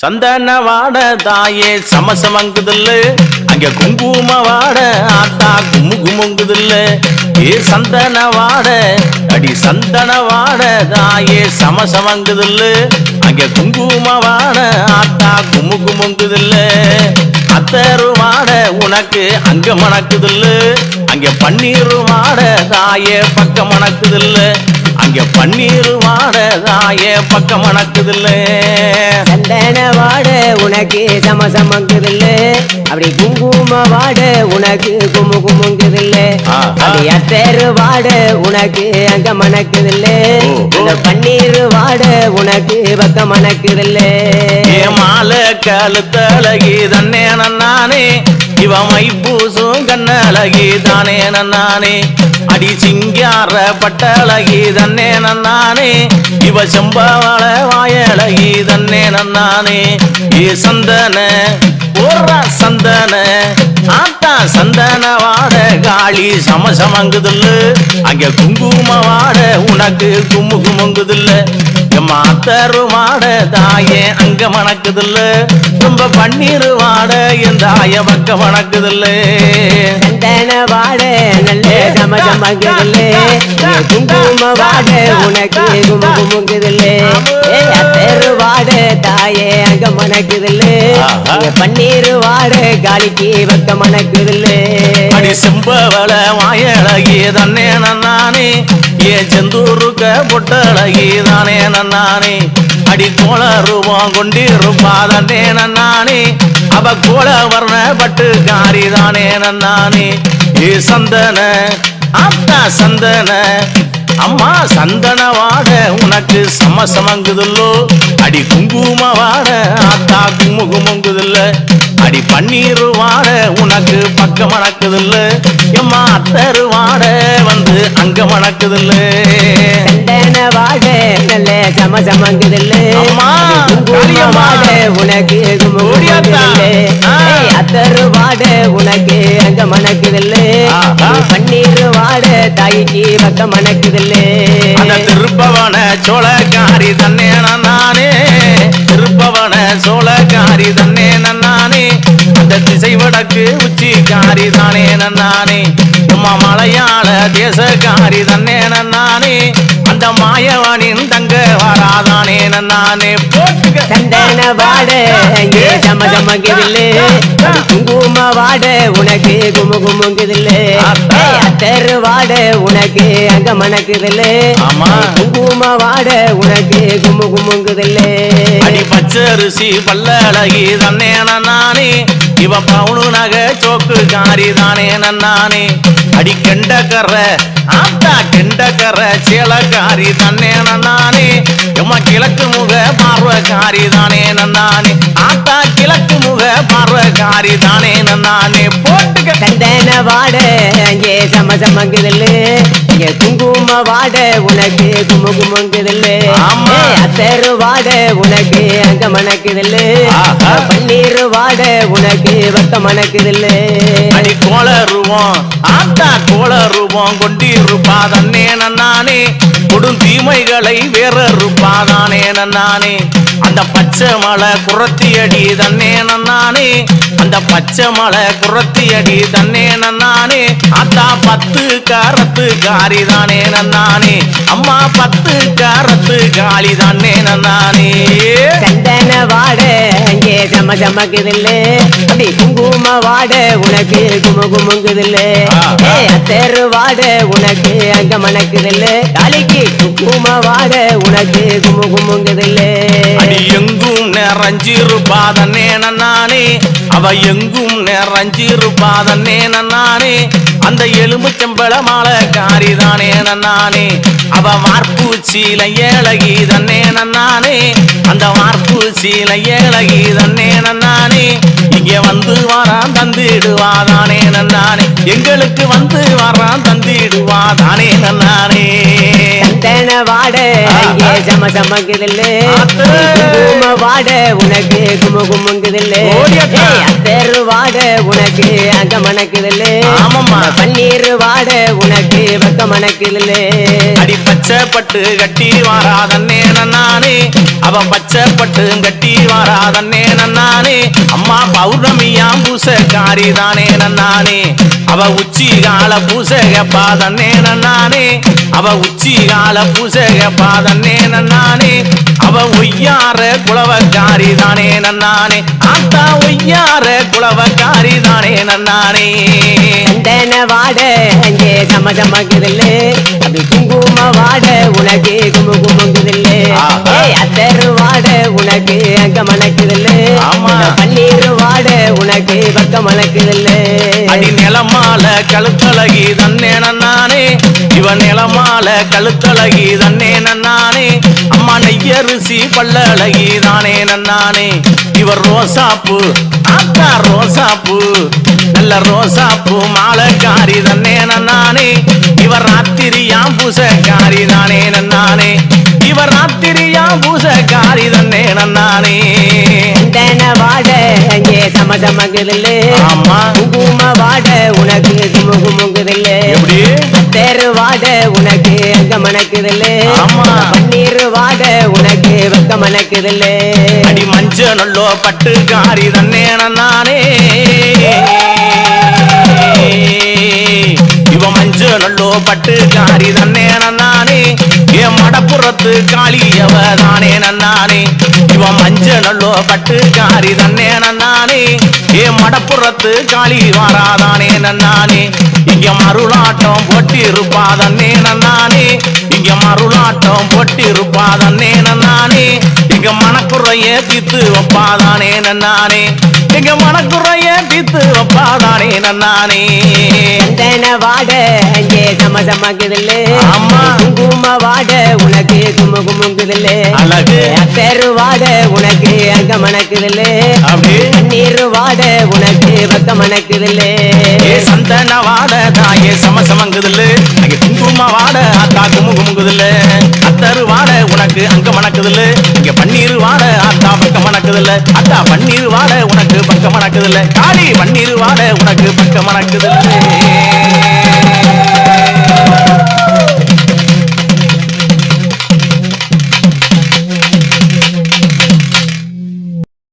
சந்தன வாட தாயே சமசமங்குதில்ல. அங்க குங்கும வாட ஆத்தா கும்மு குமுங்குதில்ல. ஏ சந்தன வாட அடி சந்தன வாட தாயே சமசமங்குதில்ல. அங்க குங்கும வாட ஆத்தா கும்மு குமுங்குதில்ல. அத்தரு வாட உனக்கு அங்க மணக்குதில்ல. அங்க பன்னீர் வாட தாயே பக்கம் மணக்குதில்ல. அங்க பன்னீர் வாட தாயே பக்கம் மணக்குதில்ல சந்தன வாட உனக்கு சமசமங்குதில்ல அப்படி குங்கும வாட உனக்கு குமு குமுங்குதில்ல. அப்படி அத்தேரு வாட உனக்கு அங்க மணக்குதில்ல. அந்த பன்னீர் வாட உனக்கு பக்க மணக்குதில்ல ஏ மாலை கழுத்தழகி தன்னே நானே. இவ மைப்பூசும் கண்ணழகி தானே நன்னானே? அடி சிங்கார பட்டழகி தன்னே நன்னானே? இவ செம்பவள வாயழகி தன்னே நன்னானே? ஏ சந்தன ஓரா சந்தன ஆத்தா சந்தன வாட காளி சமசமங்குதில்ல. அங்க குங்கும வாட உனக்கு கும்மு குமுங்குதில்ல வாட தாயே அங்க மணக்குதில்ல. ரொம்ப பன்னீர் வாட என் தாய பக்க மணக்குதில்ல. சந்தன வாட நல்ல சமசமங்குதில்ல குங்கும வாட உனக்கு குமு குமுங்குதில்ல. ஏ அத்தேரு வாட தாயே அங்க மணக்குதில்ல. பன்னீர் வாட காலிக்கு பக்க மணக்குதில்ல. அடி செம்பவள வாயழகி தன்னே நானே. ஏ செந்தூருக்க பொட்டழகி தானே நானே அடி கோள ரூபம் கொண்டிருப்பா தன்னே அவ கோள வர்ண பட்டு காரி தானே நானே ஏ சந்தன அத்தா சந்தன அம்மா சந்தன வாட உனக்கு சம சமங்குதுல்லோ? அடி குங்கும வாட ஆத்தா கும்மு அடி பன்னீர் வாட உனக்கு பக்க மணக்குதில்ல எம்மா அத்தரு அங்க மணக்குதில்ல. சந்தன வாட நல்ல குங்கும காளியம்மா. வாட உனக்கு அத்தரு வாட உனக்கு அங்க மணக்குதில்ல. பன்னீர் வாட தாய்க்கு பக்க மணக்குதில்ல. திருப்பவன சோழக்காரி தன்னே திசை வடக்கு உச்சி காரி தானே நானே உம்மா மலையாள தேசக்காரி தன்னே நானே அந்த மாயவனின் தங்க வாராதானே நானே போட்டுக்க சந்தன வாட இங்கே சமசமங்குதில்ல வாட உனக்கு குமு குமுங்குதில்ல. அத்தரு வாட உனக்கு அங்க மணக்குதில்ல. குங்கும வாட உனக்கு குமு குமுங்குதில்ல. அடி பச்சரிசி பல்லழகி தன்னே நானே இவ பவுனு நகை சோக்கு காரி தானே நானே அடி கெண்டக்கர ஆத்தா கெண்டக்கர சேலக்காரி தன்னே நானே எம்மா கிழக்கு முக பார்வக்காரி தானே நானே ஆத்தா கிழக்கு முக பார்வக்காரி தானே நானே போட்டுக்க. சந்தன வாட இங்கே சமசமங்குதில்ல இங்கே குங்கும வாட உனக்கு குமு குமுங்குதில்ல அத்தரு வாட உனக்கு அங்க மணக்குதில்ல. பன்னீர் வாட உனக்கு பக்க மணக்குதில்ல அடி கோள ரூபம் ஆத்தா கோள ரூபம் கொண்டிருப்பா தன்னே நானே கொடும் தீமைகளை வேற இருப்பாதானே நானே அந்த பச்சை மலை குரத்தி அடி தன்னே நானே அந்த பச்சை மலை குரத்தி அடி தன்னே நானே ஆத்தா பத்து காரத்து காரி தானே நானே அம்மா பத்து காரத்து காளி தானே நானே சந்தன வாட இங்கே சம சமக்குதில்ல அப்படி குங்கும வாட உனக்கு குமு குமுங்குதில்ல. அத்தரு வாட உனக்கு அங்க மணக்குதில்ல. காலிக்கு குங்கும வாட உனக்கு குமு குமுங்குதில்ல. எங்கும் நிறைஞ்சிருப்பா தன்னே நானே அவ எங்கும் நிறைஞ்சிருப்பா தன்னே நானே அந்த எலும்புச்சம்பள மாலை தானே நானே அவ வார்ப்பு சீல ஏழகி தன்னே நானே அந்த வார்ப்பு சீல ஏழகி தன்னே நானே இங்கே வந்து வாரான் தந்திடுவாதானே நானே எங்களுக்கு வந்து வாரான் தந்திடுவாதானே தானே நானே சந்தன வாட இங்கே சம சமக்குதில்ல. குங்கும வாட உனக்கு குமு குமுங்குதில்ல. அத்தரு வாட உனக்கு அங்க மணக்குதல்ல. பன்னீர் வாட உனக்கு பக்க மணக்குதல்ல அடி பச்சை பட்டு கட்டி வாராதன்னே நன்னானே. அவ பச்சை பட்டு கட்டி வாராதன்னே நன்னானே. அம்மா பௌர்ணமியாம் பூசக்காரி தானே நன்னானே. அவ உச்சி கால பூசக பாதன்னே நன்னானே. அவ உச்சி கால பூசக பாதன்னே நன்னானே. அவ ஒய்யார குளவக்காரி தானே நன்னானே. ஆத்தா ஒய்யார குளவக்காரி தானே நன்னானே. சந்தன வாட அங்கே சம சமக்குதல்ல அப்படி குங்கும வாட உனக்கு குமு குமுங்குதல்ல. ஆஹா. ஏய் அத்தரு வாட உனக்கு அங்க மணக்குதல்ல ஆமா. பன்னீர் வாட உனக்கு பக்க மணக்குதல்ல அடி நிலமால கழுத்தழகி தன்னே நிலமால கழுத்தழகி தன்னே நன்னானே. அம்மா நெய்யரிசி பல்லழகி தானே நன்னானே. இவர் ரோசாப்பூ ஆத்தா ரோசாப்பூ. நல்ல ரோசாப்பூ மாலைக்காரி தன்னே நன்னானே. இவர் ராத்திரியாம் பூசக்காரி தானே நன்னானே. இவர் ராத்திரியாம் பூசக்காரி தன்னே நன்னானே. வாட அங்கே சம சமக்குதல்ல ஆமா. குங்கும வாட உனக்கு தேரு வாட உனக்கு அங்க மணக்குதல்ல ஆமா. பன்னீர் வாட உனக்கு வெக்க மணக்குதல்ல அடி மஞ்ச நல்லோ பட்டு காரி தன்னே நானே. இவ மஞ்ச நல்லோ பட்டு காரி மடப்புறத்து காளியவ தானே நன்னானே. இவன் மஞ்ச நல்லோ பட்டு காரி தன்னே நன்னானே. ஏ மடப்புறத்து காளி வாராதானே நன்னானே. இங்க மருளாட்டம் போட்டி இருப்பாதன்னே நன்னானே. இங்க மருளாட்டம் போட்டி இருப்பாதன்னே நன்னானே. இங்க மனக்குறைய தீத்து வைப்பாதானே நன்னானே. இங்க மனக்குறைய தீத்து சந்தன வாட அங்கே சம சமக்குதல்ல ஆமா. குங்கும வாட உனக்கு குமு குமுங்குதல்ல அழகு. வாட உனக்கு அங்க மணக்குதல்ல பன்னீர் வாட உனக்கு வெக்க மணக்குதல்ல சந்தன வாட தாயே சம சமங்குதில்ல குங்கும வாட அத்தா குமு குமுங்குதில்ல அத்தரு வாட உனக்கு அங்க மணக்குதில்ல இங்க பன்னீர் வாட அத்தா பக்க மணக்குதில்ல அத்தா பன்னீர் வாட உனக்கு பக்கம் மணக்குதுல்ல காளி பன்னீர் வாட உனக்கு பக்கம் மணக்குதுல்ல